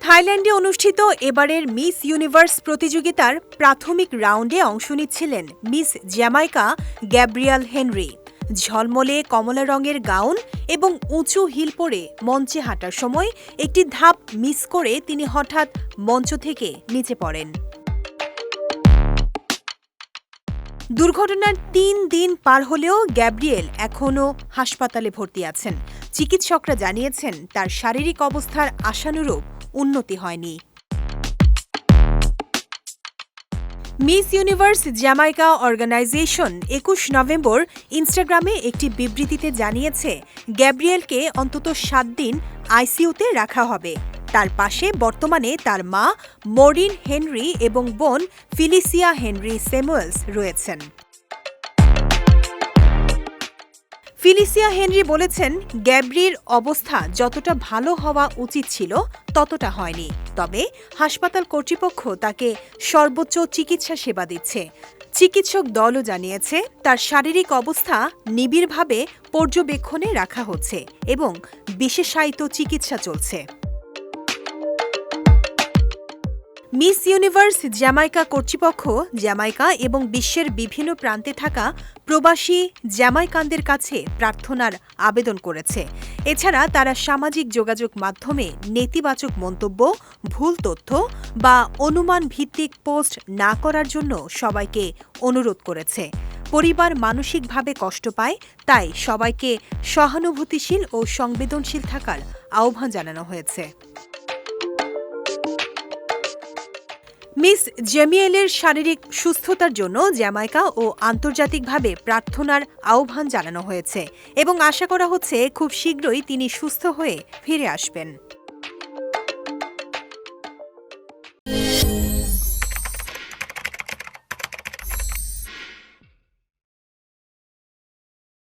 থাইল্যান্ডে অনুষ্ঠিত এবারের মিস ইউনিভার্স প্রতিযোগিতার প্রাথমিক রাউন্ডে অংশ নিচ্ছিলেন মিস জ্যামাইকা গ্যাব্রিয়াল হেনরি। ঝলমলে কমলা রঙের গাউন এবং উঁচু হিল পরে মঞ্চে হাঁটার সময় একটি ধাপ মিস করে তিনি হঠাৎ মঞ্চ থেকে নিচে পড়েন। দুর্ঘটনার তিন দিন পার হলেও গ্যাব্রিয়েল এখনও হাসপাতালে ভর্তি আছেন। চিকিৎসকরা জানিয়েছেন, তার শারীরিক অবস্থার আশানুরূপ উন্নতি হয়নি। মিস ইউনিভার্স জ্যামাইকা অর্গানাইজেশন একুশ নভেম্বর ইনস্টাগ্রামে একটি বিবৃতিতে জানিয়েছে, গ্যাব্রিয়েলকে অন্তত সাত দিন আইসিইউতে রাখা হবে। তার পাশে বর্তমানে তার মা মরিন হেনরি এবং বোন ফিলিসিয়া হেনরি স্যামুয়েলস রয়েছেন। ফিলিসিয়া হেনরি বলেছেন, গ্যাব্রির অবস্থা যতটা ভালো হওয়া উচিত ছিল, ততটা হয়নি। তবে হাসপাতাল কর্তৃপক্ষ তাকে সর্বোচ্চ চিকিৎসা সেবা দিচ্ছে। চিকিৎসক দলও জানিয়েছে, তার শারীরিক অবস্থা নিবিড়ভাবে পর্যবেক্ষণে রাখা হচ্ছে এবং বিশেষায়িত চিকিৎসা চলছে। মিস ইউনিভার্স জ্যামাইকা কর্তৃপক্ষ, জ্যামাইকা এবং বিশ্বের বিভিন্ন প্রান্তে থাকা প্রবাসী জ্যামাইকানদের কাছে প্রার্থনার আবেদন করেছে। এছাড়া তারা সামাজিক যোগাযোগ মাধ্যমে নেতিবাচক মন্তব্য, ভুল তথ্য বা অনুমান ভিত্তিক পোস্ট না করার জন্য সবাইকে অনুরোধ করেছে। পরিবার মানসিকভাবে কষ্ট পায়, তাই সবাইকে সহানুভূতিশীল ও সংবেদনশীল থাকার আহ্বান জানানো হয়েছে। মিস জেমিয়েলের শারীরিক সুস্থতার জন্য জ্যামাইকা ও আন্তর্জাতিকভাবে প্রার্থনার আহ্বান জানানো হয়েছে এবং আশা করা হচ্ছে খুব শীঘ্রই তিনি সুস্থ হয়ে ফিরে আসবেন।